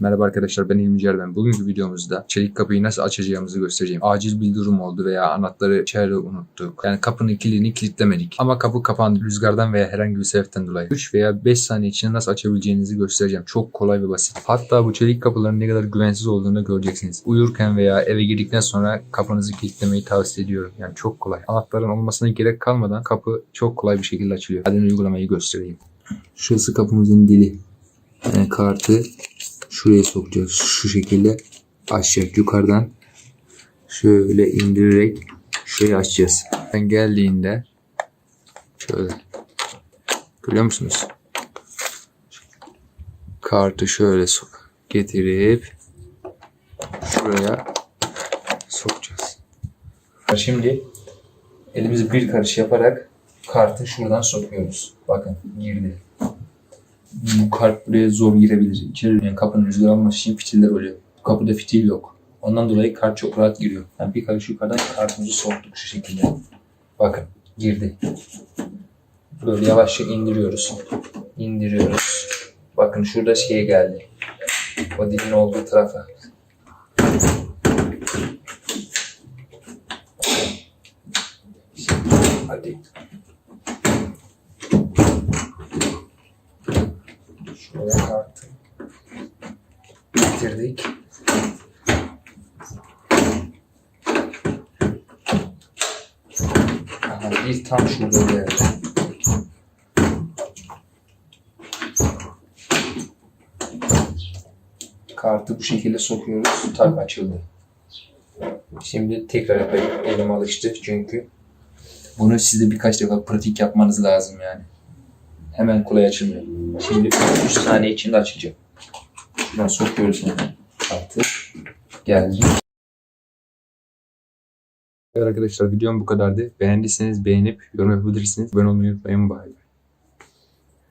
Merhaba arkadaşlar ben İlmi Cerben. Bugünkü videomuzda çelik kapıyı nasıl açacağımızı göstereceğim. Acil bir durum oldu veya anahtarı içeride unuttuk. Yani kapının kilidini kilitlemedik. Ama kapı kapandı rüzgardan veya herhangi bir sebepten dolayı. 3 veya 5 saniye içinde nasıl açabileceğinizi göstereceğim. Çok kolay ve basit. Hatta bu çelik kapıların ne kadar güvensiz olduğunu göreceksiniz. Uyurken veya eve girdikten sonra kapınızı kilitlemeyi tavsiye ediyorum. Yani çok kolay. Anahtarın olmasına gerek kalmadan kapı çok kolay bir şekilde açılıyor. Hadi uygulamayı göstereyim. Şurası kapımızın dili. Yani kartı şuraya sokacağız. Şu şekilde açacak yukarıdan. Şöyle indirerek şurayı açacağız. Ben geldiğinde şöyle görüyor musunuz? Kartı şöyle sok getirip şuraya sokacağız. Şimdi elimizi bir karış yaparak kartı şuradan sokuyoruz. Bakın girdi bu kart buraya zor girebilir. İçeri yani kapının rüzgar alması için fitiller oluyor. Kapıda fitil yok. Ondan dolayı kart çok rahat giriyor. Yani bir karış yukarıdan kartımızı soktuk şu şekilde. Bakın girdi. Böyle yavaşça indiriyoruz. İndiriyoruz. Bakın şurada şeye geldi. O dilin olduğu tarafa. Hadi. Şuraya kartı getirdik. Aha, bir tam şurada geldi. Kartı bu şekilde sokuyoruz. Tak açıldı. Şimdi tekrar yapayım. Elim alıştı çünkü bunu size birkaç defa pratik yapmanız lazım yani. Hemen kolay açılmıyor. Şimdi 3 saniye içinde açacağım. Şuradan sokuyoruz hemen. Kartı. Geldi. Evet arkadaşlar videom bu kadardı. Beğendiyseniz beğenip yorum yapabilirsiniz. Abone olmayı unutmayın. Bye.